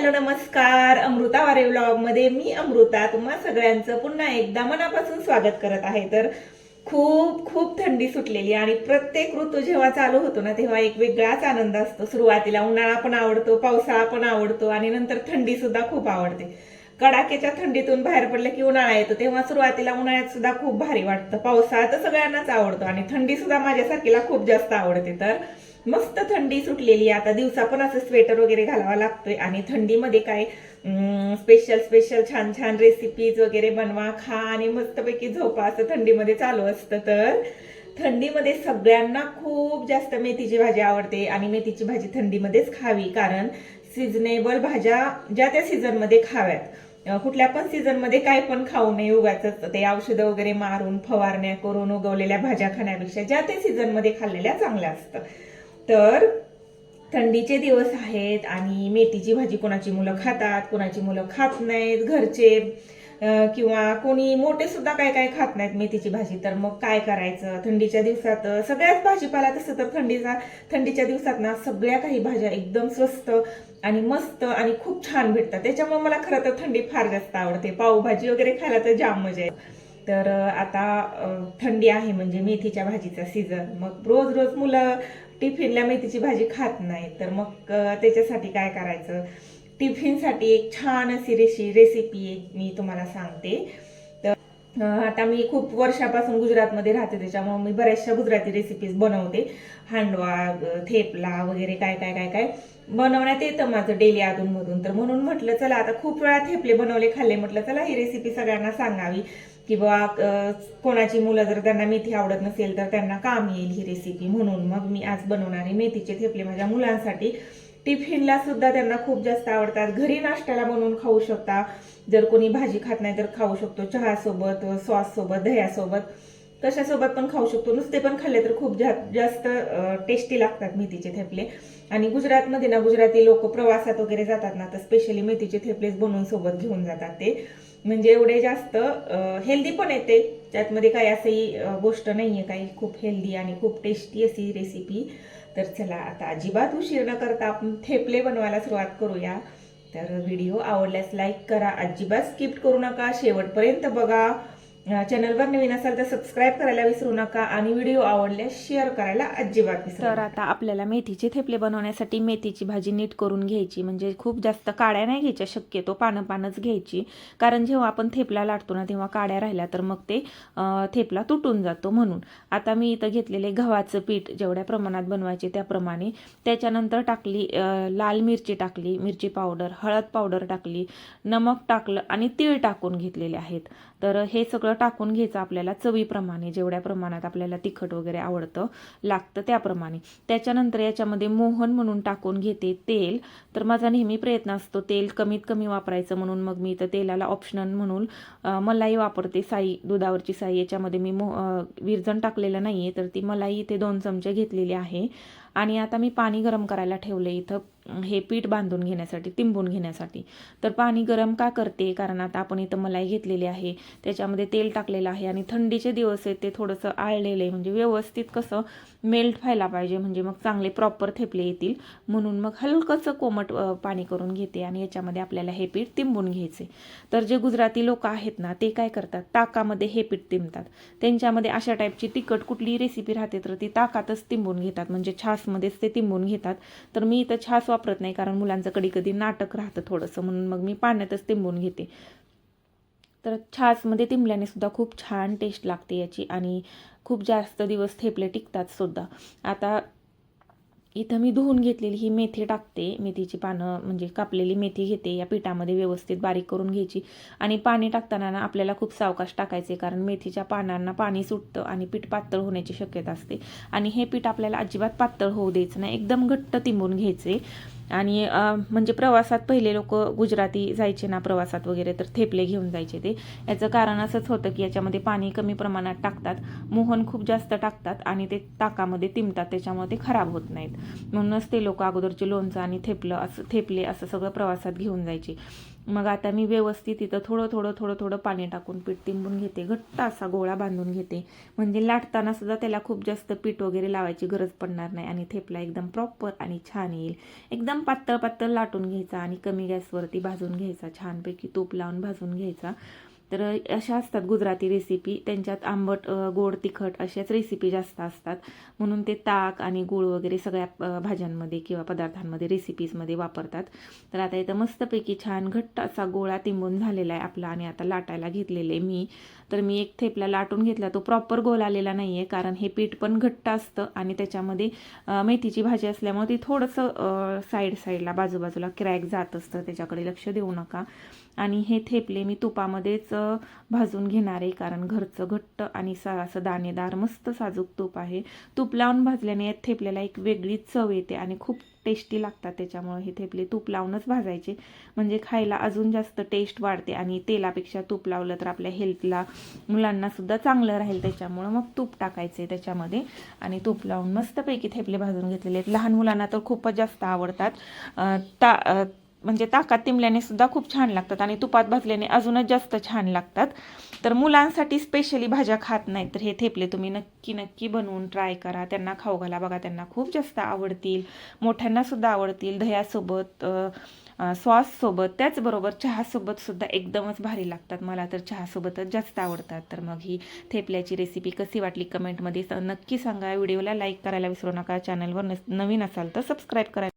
Hello नमस्कार. अमृता वारे व्लॉगमध्ये मी अमृता. तुम्हा सगळ्यांचं पुन्हा एकदा मनापासून स्वागत करत आहे. तर खूप खूप थंडी सुटलेली आणि प्रत्येक ऋतू जेव्हा चालू होतो ना तेव्हा एक वेगळाच आनंद असतो. सुरुवातीला उन्हाळा पण आवडतो पावसाळा पण आवडतो आणि नंतर थंडी सुद्धा खूप आवडते. कडाक्याच्या थंडीतून बाहेर पडलं की उन्हाळा येतो तेव्हा सुरुवातीला उन्हाळ्यात सुद्धा खूप भारी वाटतं. पावसाळा तर सगळ्यांनाच आवडतो आणि थंडी सुद्धा माझ्यासारखीला खूप जास्त आवडते. तर मस्त थंडी सुटलेली आहे. आता दिवसा पण असं स्वेटर वगैरे घालावा लागतोय. आणि थंडीमध्ये काय स्पेशल स्पेशल छान छान रेसिपीज वगैरे बनवा खा आणि मस्तपैकी झोपा. असं थंडीमध्ये चालू असतं तर थंडीमध्ये सगळ्यांना खूप जास्त मेथीची भाजी आवडते आणि मेथीची भाजी थंडीमध्येच खावी कारण सिजनेबल भाज्या ज्या त्या सीझनमध्ये खाव्यात. कुठल्या पण सीझनमध्ये काय पण खाऊ नये उगाच. ते औषधं वगैरे मारून फवारण्या करून उगवलेल्या भाज्या खाण्यापेक्षा ज्या त्या सीझनमध्ये खाल्लेल्या चांगल्या असतं. तर थंडीचे दिवस आहेत आणि मेथीची भाजी कोणाची मुलं खातात कोणाची मुलं खात नाहीत घरचे किंवा कोणी मोठे सुद्धा काय काय खात नाहीत मेथीची भाजी तर मग काय करायचं? थंडीच्या दिवसात सगळ्याच भाजीपाला तसं तर थंडीचा थंडीच्या दिवसात ना सगळ्या काही भाज्या एकदम स्वस्त आणि मस्त आणि खूप छान भेटतात. त्याच्यामुळे मला खरं तर थंडी फार जास्त आवडते. पावभाजी वगैरे खायला तर जाम मजा आहे तर आता थंडी आहे म्हणजे मेथीच्या भाजीचा सीझन मग रोज रोज मुलं टिफिनला मेथीची भाजी खात नाही. तर मग त्याच्यासाठी काय करायचं? टिफिनसाठी एक छान अशी रेशी रेसिपी मी तुम्हाला सांगते. तर आता मी खूप वर्षापासून गुजरातमध्ये राहते त्याच्यामुळे मी बऱ्याचशा गुजराती रेसिपीज बनवते. हांडवा थेपला वगैरे काय काय काय काय बनवण्यात येतं माझं डेली अधूनमधून. तर म्हणून म्हटलं चला आता खूप वेळा थेपले बनवले खाल्ले म्हटलं चला ही रेसिपी सगळ्यांना सांगावी. की कोणाची मुलं जर त्यांना मेथी आवडत नसेल तर त्यांना काम येईल ही रेसिपी म्हणून. मग मी आज बनवणारे मेथीचे थेपले माझ्या मुलांसाठी. टिफिनला सुद्धा त्यांना खूप जास्त आवडतात. घरी नाश्त्याला बनवून खाऊ शकता. जर कोणी भाजी खात नाही तर खाऊ शकतो. चहासोबत सॉस सोबत दह्यासोबत. कशासोबत पण खाऊ शकतो. नुसते पण खाल्ले तर खूप जा- जास्त टेस्टी लागतात मेथीचे थेपले. आणि गुजरातमध्ये ना गुजराती लोक प्रवासात वगैरे जातात ना तर स्पेशली मेथीचे थेपलेच बनवून सोबत घेऊन जातात ते. म्हणजे एवढे जास्त हेल्दी पण येते. त्यातमध्ये काही असंही गोष्ट नाही आहे काही खूप हेल्दी आणि खूप टेस्टी अशी रेसिपी तर चला आता अजिबात उशीर न करता आपण थेपले बनवायला सुरुवात करूया. तर व्हिडिओ आवडल्यास लाईक करा. अजिबात स्किप करू नका. शेवटपर्यंत बघा. चॅनलवर नवीन असाल तर सबस्क्राईब करायला विसरू नका आणि व्हिडिओ आवडल्यास शेअर करायला अजिबात विसरू तर. आता आपल्याला मेथीचे थेपले बनवण्यासाठी मेथीची भाजी नीट करून घ्यायची. म्हणजे खूप जास्त काड्या नाही घ्यायच्या शक्यतो पानं पानच घ्यायची. कारण जेव्हा आपण थेपला लाटतो ना तेव्हा काड्या राहिल्या तर मग ते थेपला तुटून जातो म्हणून. आता मी इथं घेतलेले गव्हाचं पीठ जेवढ्या प्रमाणात बनवायचे त्याप्रमाणे. त्याच्यानंतर टाकली लाल मिरची टाकली मिरची पावडर हळद पावडर टाकली नमक टाकलं आणि तीळ टाकून घेतलेले आहेत. तर हे सगळं टाकून घ्यायचं आपल्याला चवीप्रमाणे जेवढ्या प्रमाणात आपल्याला तिखट वगैरे आवडतं लागतं त्याप्रमाणे. त्याच्यानंतर याच्यामध्ये मोहन म्हणून टाकून घेते तेल. तर माझा नेहमी प्रयत्न असतो तेल कमीत कमी वापरायचं म्हणून. मग मी इथं तेलाला ऑप्शनल म्हणून मलाई वापरते साई दुधावरची साई. याच्यामध्ये मी मो विरजण टाकलेलं नाही आहे तर ती मलाई इथे दोन चमचे घेतलेली आहे. आणि आता मी पाणी गरम करायला ठेवले इथं. हे पीठ बांधून घेण्यासाठी तिंबून घेण्यासाठी. तर पाणी गरम का करते? कारण आता आपण इथं मलाई घेतलेली आहे. त्याच्यामध्ये तेल टाकलेलं आहे आणि थंडीचे दिवस आहेत ते थोडंसं आळलेलं आहे. म्हणजे व्यवस्थित कसं मेल्ट व्हायला पाहिजे म्हणजे मग चांगले प्रॉपर थेपले येतील. म्हणून मग हलकंसं कोमट पाणी करून घेते आणि याच्यामध्ये आपल्याला हे पीठ तिंबून घ्यायचे. तर जे गुजराती लोक आहेत ना ते काय करतात? ताकामध्ये हे पीठ तिंबतात. त्यांच्यामध्ये अशा टाईपची तिखट कुठली रेसिपी राहते तर ती ताकातच तिंबून घेतात. म्हणजे छासमध्येच ते तिंबून घेतात. तर मी इथं छास वापरत नाही कारण मुलांचं कधी कधी नाटक राहतं थोडंसं. म्हणून मग मी पाण्यातच तिंबून घेते. तर छासमध्ये तिंबल्याने सुद्धा खूप छान टेस्ट लागते याची आणि खूप जास्त दिवस थेपले टिकतात सुद्धा. आता इथं मी धुवून घेतलेली ही मेथी टाकते. मेथीची पानं म्हणजे कापलेली मेथी घेते. या पिठामध्ये व्यवस्थित बारीक करून घ्यायची आणि पाणी टाकताना ना आपल्याला खूप सावकाश टाकायचे कारण मेथीच्या पानांना पाणी सुटतं आणि पीठ पातळ होण्याची शक्यता असते. आणि हे पीठ आपल्याला अजिबात पातळ होऊ द्यायचं नाही. एकदम घट्ट तिंबून घ्यायचे. आणि म्हणजे प्रवासात पहिले लोक गुजराती जायचे ना प्रवासात वगैरे तर थेपले घेऊन जायचे ते. याचं कारण असंच होतं की याच्यामध्ये पाणी कमी प्रमाणात टाकतात मोहन खूप जास्त टाकतात आणि ते ताकामध्ये तिंबतात त्याच्यामुळे ते खराब होत नाहीत. म्हणूनच ते लोक अगोदरचे लोणचं आणि थेपलं असं थेपले असं सगळं प्रवासात घेऊन जायचे. मग आता मी व्यवस्थित इथं थोडं थोडं थोडं थोडं पाणी टाकून पीठ तिंबून घेते. घट्ट असा गोळा बांधून घेते. म्हणजे लाटताना सुद्धा त्याला खूप जास्त पीठ वगैरे लावायची गरज पडणार नाही आणि थेपला एकदम प्रॉपर आणि छान येईल. एकदम एकदम पातळ पातळ लाटून घ्यायचा आणि कमी गॅसवरती भाजून घ्यायचा. छानपैकी तूप लावून भाजून घ्यायचा. तर अशा असतात गुजराती रेसिपी त्यांच्यात आंबट गोड तिखट अशाच रेसिपी जास्त असतात. म्हणून ते ताक आणि गूळ वगैरे सगळ्या भाज्यांमध्ये किंवा पदार्थांमध्ये रेसिपीजमध्ये वापरतात. तर आता इथं मस्तपैकी छान घट्ट असा गोळा तिंबून झालेला आहे आपला आणि आता लाटायला घेतलेले मी. तर मी एक थेपला लाटून घेतला. तो प्रॉपर गोल आलेला नाही आहे कारण हे पीठ पण घट्ट असतं आणि त्याच्यामध्ये मेथीची भाजी असल्यामुळे ती थोडंसं साईड साईडला बाजूबाजूला क्रॅक जात असतं. त्याच्याकडे लक्ष देऊ नका. आणि हे थेपले मी तुपामध्येच भाजून घेणार आहे कारण घरचं घट्ट आणि सा असं दाणेदार मस्त साजूक तूप आहे. तूप लावून भाजल्याने थेपल्याला एक वेगळी चव येते आणि खूप टेस्टी लागतात. त्याच्यामुळे हे थेपले तूप लावूनच भाजायचे. म्हणजे खायला अजून जास्त टेस्ट वाढते आणि तेलापेक्षा तूप लावलं तर आपल्या हेल्थला मुलांनासुद्धा चांगलं राहील. त्याच्यामुळं मग तूप टाकायचे त्याच्यामध्ये. आणि तूप लावून मस्तपैकी थेपले भाजून घेतलेले आहेत. लहान मुलांना तर खूपच जास्त आवडतात. ता म्हणजे ताकात तिमल्याने सुद्धा खूप छान लागतात आणि तुपात भाजल्याने अजूनच जास्त छान लागतात. तर मुलांसाठी स्पेशली भाज्या खात नाहीत तर हे थेपले तुम्ही नक्की नक्की बनवून ट्राय करा. त्यांना खाऊ घाला. बघा त्यांना खूप जास्त आवडतील. मोठ्यांना सुद्धा आवडतील. दह्यासोबत सॉससोबत त्याचबरोबर चहासोबत सुद्धा एकदमच भारी लागतात. मला तर चहासोबतच जास्त आवडतात. तर मग ही थेपल्याची रेसिपी कशी वाटली कमेंटमध्ये स- नक्की सांगा. व्हिडिओला लाईक करायला विसरू नका. चॅनलवर नस- नवीन असाल तर सबस्क्राईब करा.